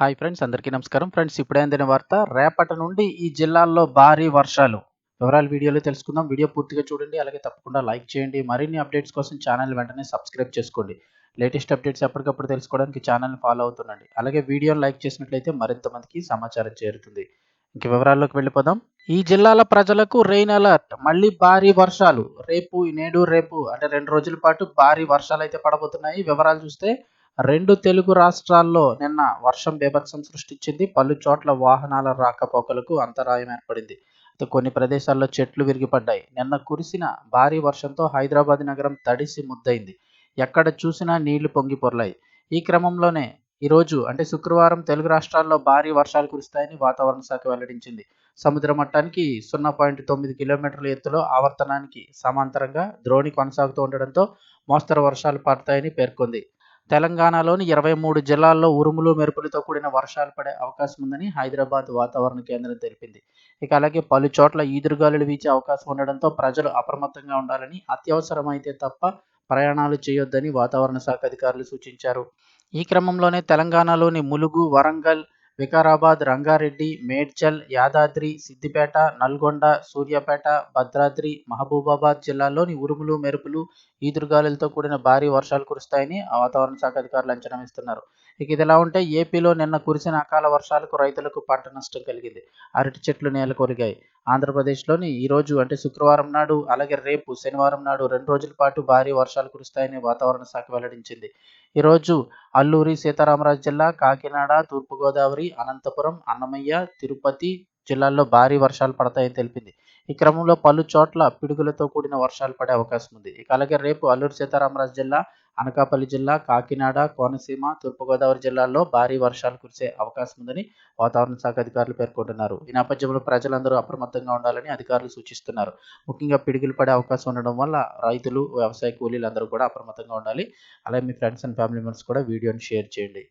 Hi friends అందరికీ నమస్కారం. Friends ఇప్పుడే అందిన వార్త రేపటి నుండి ఈ జిల్లాల్లో భారీ వర్షాలు. వివరాలు వీడియోలో తెలుసుకుందాం. వీడియో పూర్తిగా చూడండి. అలాగే తప్పకుండా లైక్ చేయండి. మరిన్ని అప్డేట్స్ కోసం ఛానల్ వెంటనే సబ్స్క్రైబ్ చేసుకోండి. లేటెస్ట్ అప్డేట్స్ ఎప్పటికప్పుడు తెలుసుకోవడానికి ఛానల్ని ఫాలో అవుతుండండి. అలాగే వీడియోని లైక్ చేసినట్లయితే మరింత మందికి సమాచారం చేరుతుంది. ఇంక వివరాల్లోకి వెళ్ళిపోదాం. ఈ జిల్లాల ప్రజలకు రెయిన్ అలర్ట్. మళ్ళీ భారీ వర్షాలు. రేపు నేడు రేపు అంటే రెండు రోజుల పాటు భారీ వర్షాలు అయితే పడబోతున్నాయి. వివరాలు చూస్తే రెండు తెలుగు రాష్ట్రాల్లో నిన్న వర్షం బీభత్సం సృష్టించింది. పలు చోట్ల వాహనాల రాకపోకలకు అంతరాయం ఏర్పడింది. అయితే కొన్ని ప్రదేశాల్లో చెట్లు విరిగిపడ్డాయి. నిన్న కురిసిన భారీ వర్షంతో హైదరాబాద్ నగరం తడిసి ముద్దయింది. ఎక్కడ చూసినా నీళ్ళు పొంగి పొర్లాయి. ఈ క్రమంలోనే ఈరోజు అంటే శుక్రవారం తెలుగు రాష్ట్రాల్లో భారీ వర్షాలు కురుస్తాయని వాతావరణ శాఖ వెల్లడించింది. సముద్ర మట్టానికి సున్నా పాయింట్ తొమ్మిది కిలోమీటర్ల ఎత్తులో ఆవర్తనానికి సమాంతరంగా ద్రోణి కొనసాగుతూ ఉండడంతో మోస్తరు వర్షాలు పడతాయని పేర్కొంది. తెలంగాణలోని ఇరవై మూడు జిల్లాల్లో ఉరుములు మెరుపులతో కూడిన వర్షాలు పడే అవకాశం ఉందని హైదరాబాద్ వాతావరణ కేంద్రం తెలిపింది. ఇక అలాగే పలు చోట్ల ఈదురుగాలులు వీచే అవకాశం ఉండడంతో ప్రజలు అప్రమత్తంగా ఉండాలని అత్యవసరమైతే తప్ప ప్రయాణాలు చేయొద్దని వాతావరణ శాఖ అధికారులు సూచించారు. ఈ క్రమంలోనే తెలంగాణలోని ములుగు వరంగల్ వికారాబాద్ రంగారెడ్డి మేడ్చల్ యాదాద్రి సిద్దిపేట నల్గొండ సూర్యాపేట భద్రాద్రి మహబూబాబాద్ జిల్లాల్లోని ఉరుములు మెరుపులు ఈదురుగాలులతో కూడిన భారీ వర్షాలు కురుస్తాయని వాతావరణ శాఖ అధికారులు అంచనా వేస్తున్నారు. ఇక ఇదిలా ఉంటే ఏపీలో నిన్న కురిసిన అకాల వర్షాలకు రైతులకు పంట నష్టం కలిగింది. అరటి చెట్లు నేల కొరిగాయి. ఆంధ్రప్రదేశ్లోని ఈరోజు అంటే శుక్రవారం నాడు అలాగే రేపు శనివారం నాడు రెండు రోజుల పాటు భారీ వర్షాలు కురుస్తాయని వాతావరణ శాఖ వెల్లడించింది. ఈరోజు అల్లూరి సీతారామరాజు జిల్లా కాకినాడ తూర్పుగోదావరి అనంతపురం అన్నమయ్య తిరుపతి జిల్లాల్లో భారీ వర్షాలు పడతాయని తెలిపింది. ఈ క్రమంలో పలు చోట్ల పిడుగులతో కూడిన వర్షాలు పడే అవకాశం ఉంది. ఇక అలాగే రేపు అల్లూరి సీతారామరాజు జిల్లా అనకాపల్లి జిల్లా కాకినాడ కోనసీమ తూర్పుగోదావరి జిల్లాల్లో భారీ వర్షాలు కురిసే అవకాశం ఉందని వాతావరణ శాఖ అధికారులు పేర్కొంటున్నారు. ఈ నేపథ్యంలో ప్రజలందరూ అప్రమత్తంగా ఉండాలని అధికారులు సూచిస్తున్నారు. ముఖ్యంగా పిడుగులు పడే అవకాశం ఉండడం వల్ల రైతులు వ్యవసాయ కూలీలందరూ కూడా అప్రమత్తంగా ఉండాలి. అలాగే మీ ఫ్రెండ్స్ అండ్ ఫ్యామిలీ మెంబర్స్ కూడా వీడియోని షేర్ చేయండి.